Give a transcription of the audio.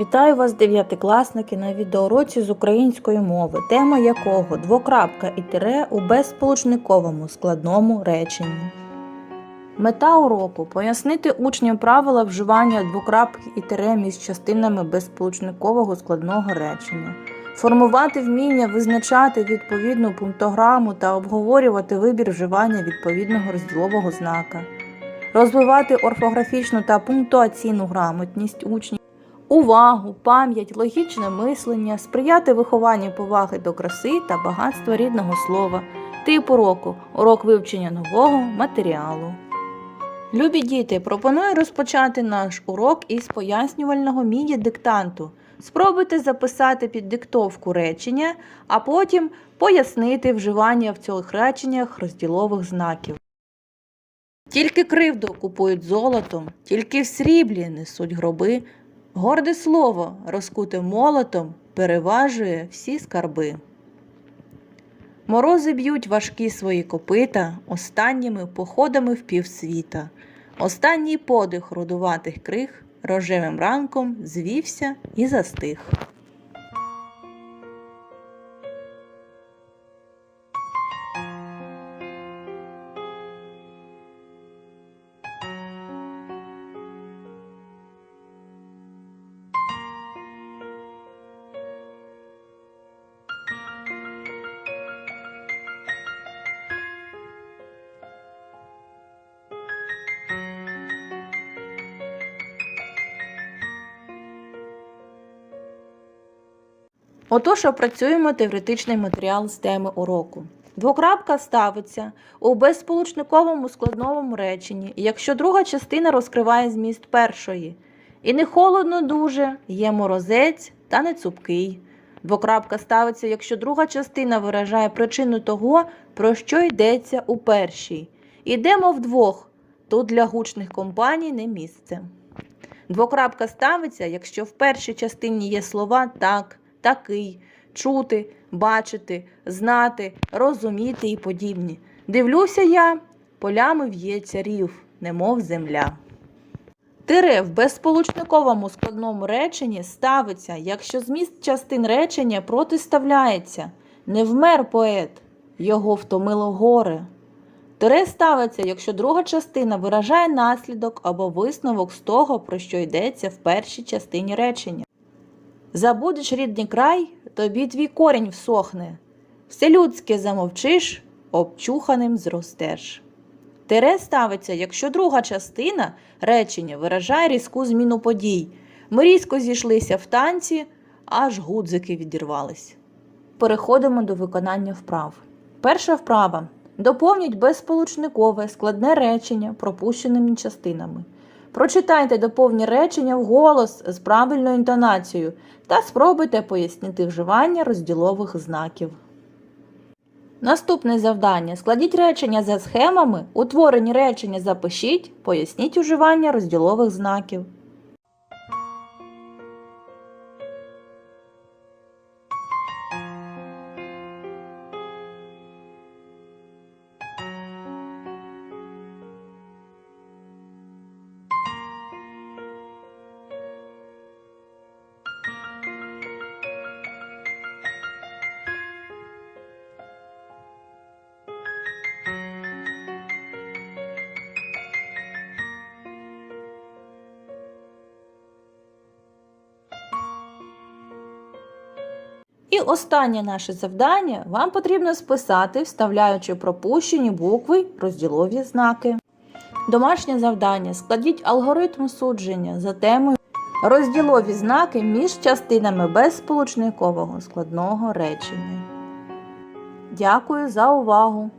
Вітаю вас, дев'ятикласники, на відеоуроці з української мови, тема якого двокрапка і тире у безсполучниковому складному реченні. Мета уроку пояснити учням правила вживання двокрапки і тире між частинами безсполучникового складного речення, формувати вміння визначати відповідну пунктограму та обговорювати вибір вживання відповідного розділового знака, розвивати орфографічну та пунктуаційну грамотність учнів увагу, пам'ять, логічне мислення, сприяти вихованню поваги до краси та багатства рідного слова, тип уроку, урок вивчення нового матеріалу. Любі діти, пропоную розпочати наш урок із пояснювального міні-диктанту. Спробуйте записати під диктовку речення, а потім пояснити вживання в цих реченнях розділових знаків. Тільки кривду купують золотом, тільки в сріблі несуть гроби, Горде слово, розкуте молотом, переважує всі скарби. Морози б'ють важкі свої копита останніми походами в півсвіта. Останній подих рудуватих криг рожевим ранком звівся і застиг. Отож, опрацюємо теоретичний матеріал з теми уроку. Двокрапка ставиться у безсполучниковому складному реченні, якщо друга частина розкриває зміст першої. І не холодно дуже, є морозець та не цупкий. Двокрапка ставиться, якщо друга частина виражає причину того, про що йдеться у першій. Ідемо вдвох, тут для гучних компаній не місце. Двокрапка ставиться, якщо в першій частині є слова так, такий, чути, бачити, знати, розуміти і подібні. Дивлюся я, полями в'ється рів, немов земля. Тире в безсполучниковому складному реченні ставиться, якщо зміст частин речення протиставляється. Не вмер поет, його втомило горе. Тире ставиться, якщо друга частина виражає наслідок або висновок з того, про що йдеться в першій частині речення. Забудеш рідний край, тобі твій корінь всохне. Все людське замовчиш, обчуханим зростеш. Тире ставиться, якщо друга частина речення виражає різку зміну подій. Ми різко зійшлися в танці, аж гудзики відірвались. Переходимо до виконання вправ. Перша вправа. Доповніть безсполучникове складне речення пропущеними частинами. Прочитайте доповні речення вголос з правильною інтонацією та спробуйте пояснити вживання розділових знаків. Наступне завдання. Складіть речення за схемами, утворені речення запишіть, поясніть уживання розділових знаків. І останнє наше завдання вам потрібно списати, вставляючи пропущені букви розділові знаки. Домашнє завдання. Складіть алгоритм судження за темою розділові знаки між частинами безсполучникового складного речення. Дякую за увагу!